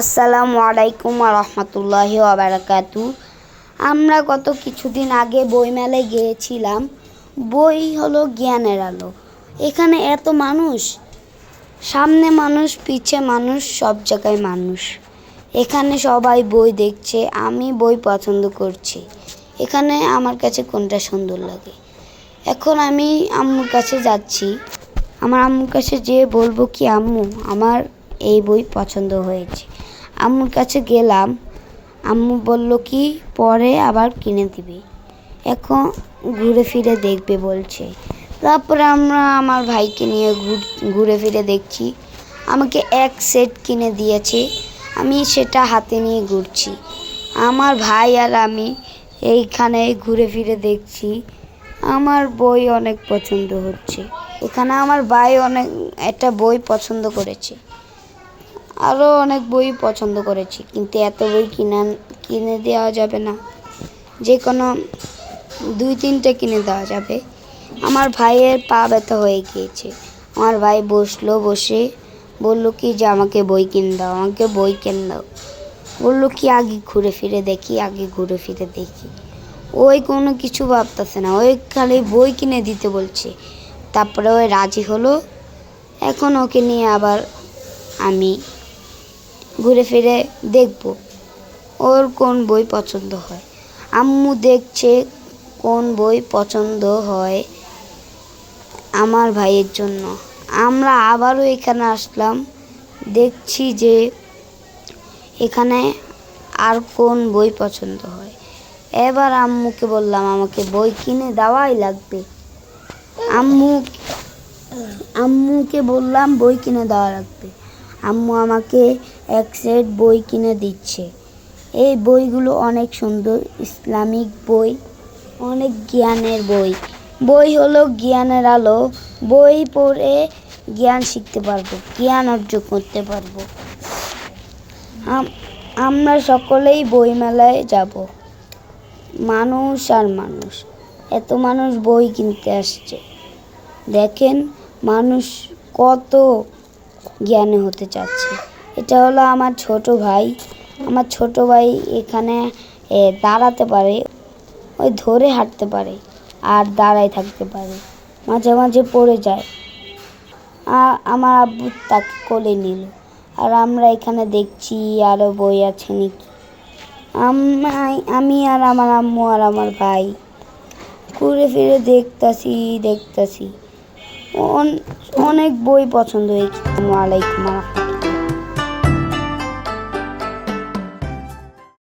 আসসালামু আলাইকুম রহমতুল্লাহি আবরাকাতু আমরা গত কিছুদিন আগে বইমেলায় গিয়েছিলাম। বই হলো জ্ঞানের আলো। এখানে এত মানুষ, সামনে মানুষ, পিছে মানুষ, সব জায়গায় মানুষ। এখানে সবাই বই দেখছে, আমি বই পছন্দ করছি। এখানে আমার কাছে কোনটা সুন্দর লাগে? এখন আমি আম্মুর কাছে যাচ্ছি। আমার আম্মুর কাছে যেয়ে বলব, কি আম্মু, আমার এই বই পছন্দ হয়েছে। আম্মুর কাছে গেলাম। আম্মু বলল, কি? পরে আবার কিনে দিবে। এখন ঘুরে ফিরে দেখবে বলছে। তারপরে আমরা আমার ভাইকে নিয়ে ঘুর- ফিরে দেখছি। আমাকে এক সেট কিনে দিয়েছে। আমি সেটা হাতে নিয়ে ঘুরছি। আমার ভাই আর আমি এইখানে ঘুরে ফিরে দেখছি। আমার বই অনেক পছন্দ হচ্ছে। এখানে আমার ভাই অনেক, একটা বই পছন্দ করেছে। আরও অনেক বই পছন্দ করেছি, কিন্তু এত বই কিনা কিনে দেওয়া যাবে না। যে কোনো দুই, তিনটে কিনে দেওয়া যাবে। আমার ভাইয়ের পা ব্যথা হয়ে গিয়েছে। আমার ভাই বসল, বসে বলল, কি যে আমাকে বই কিনে দাও, আমাকে বই কিনে দাও। বলল, কি আগে ঘুরে ফিরে দেখি, আগে ঘুরে ফিরে দেখি। ওই কোনো কিছু ভাবতেছে না, ওই খালি বই কিনে দিতে বলছে। তারপরে ওই রাজি হলো। এখন ওকে নিয়ে আবার আমি ঘুরে ফিরে দেখব ওর কোন বই পছন্দ হয়। আম্মু দেখছে কোন বই পছন্দ হয় আমার ভাইয়ের জন্য। আমরা আবারও এখানে আসলাম, দেখছি যে এখানে আর কোন বই পছন্দ হয়। এবার আম্মুকে বললাম, আমাকে বই কিনে দেওয়াই লাগবে। আম্মু, আম্মুকে বললাম, বই কিনে দেওয়া লাগবে। আম্মু আমাকে এক সেট বই কিনে দিচ্ছে। এই বইগুলো অনেক সুন্দর, ইসলামিক বই, অনেক জ্ঞানের বই। বই হলো জ্ঞানের আলো। বই পড়ে জ্ঞান শিখতে পারব, জ্ঞান অর্জন করতে পারব। আম- আমরা সকলেই বইমেলায় যাব। মানুষ আর মানুষ। এত মানুষ বই কিনতে আসছে। দেখেন, মানুষ কত জ্ঞানে হতে চাচ্ছে। এটা হলো আমার ছোট ভাই। আমার ছোট ভাই এখানে দাঁড়াতে পারে, ওই ধরে হাঁটতে পারে আর দাঁড়ায় থাকতে পারে, মাঝে মাঝে পড়ে যায়। আ- আমার আব্বু তাকে কোলে নিল। আর আমরা এখানে দেখছি আরও বই আছে নাকি। আমি- আর আমার আম্মু আর আমার ভাই ঘুরে ফিরে দেখতাছি দেখতাছি। অন- অনেক বই পছন্দ হয়েছে। আলাইকুম রহমতুল্লাহ।